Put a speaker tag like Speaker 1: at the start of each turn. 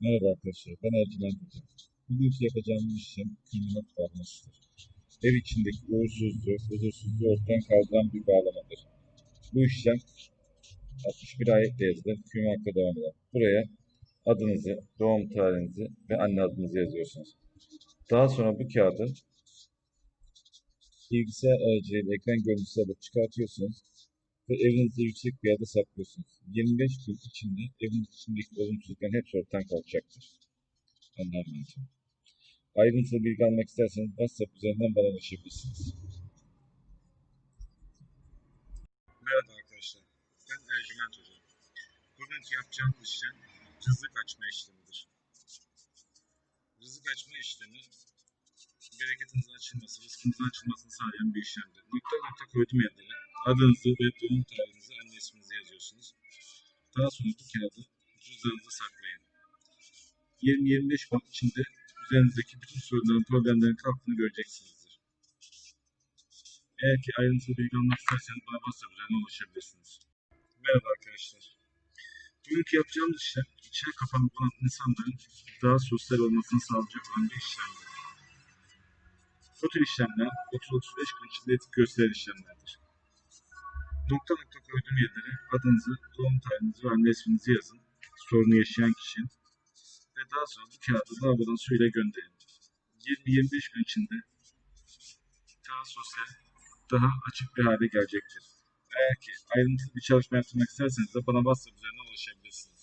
Speaker 1: Merhaba arkadaşlar, ben Ercüment Hoca. Bugünkü yapacağımız işlem kriminal bağlamasıdır. Ev içindeki uğursuzluğu, huzursuzluğu ortadan kaldıran bir bağlamadır. Bu işlem 61 ayetle yazılır, hüküm hakkı devam eder. Buraya adınızı, doğum tarihinizi ve anne adınızı yazıyorsunuz. Daha sonra bu kağıdı bilgisayar aracılığıyla ekran görüntüsü alıp çıkartıyorsunuz ve evinizde yüksek bir yerde saklıyorsunuz. 25 gün içinde evin içindeki olumsuzlukların hepsi ortadan kalkacaktır. Anlarım Ayrıntılı bilgi almak isterseniz WhatsApp üzerinden bana ulaşabilirsiniz.
Speaker 2: Merhaba arkadaşlar. Ben Ercüment Hoca. Bugünkü yapacağımız işlem rızık açma işlemidir. Rızık açma işlemi bereketinizin açılması, rızkınızın açılmasını sağlayan bir işlemdir. Nokta nokta koydum yerlere. Adınızı ve doğum tarihinizi, anne isminizi yazıyorsunuz. Daha sonra bu kağıdı cüzdanınıza saklayın. 20-25 gün içinde üzerinizdeki bütün sorunların, problemlerin kalktığını göreceksinizdir. Eğer ki ayrıntılı bilgi almak isterseniz bana WhatsApp üzerinden ulaşabilirsiniz. Merhaba arkadaşlar. Bugünkü yapacağımız işlem içine kapanık olan insanların daha sosyal olmasını sağlayacak olan bir işlemdir. Bu tür işlemler 30-35 gün içinde etki gösteren işlemlerdir. Nokta nokta koyduğum yerlere adınızı, doğum tarihinizi ve anne isminizi yazın. Sorunu yaşayan kişi. Ve daha sonra bu kağıdı lavabodan suyla gönderin. 20-25 gün içinde daha sosyal, daha açık bir hale gelecektir. Eğer ki ayrıntılı bir çalışma yaptırmak isterseniz de bana WhatsApp üzerinden ulaşabilirsiniz.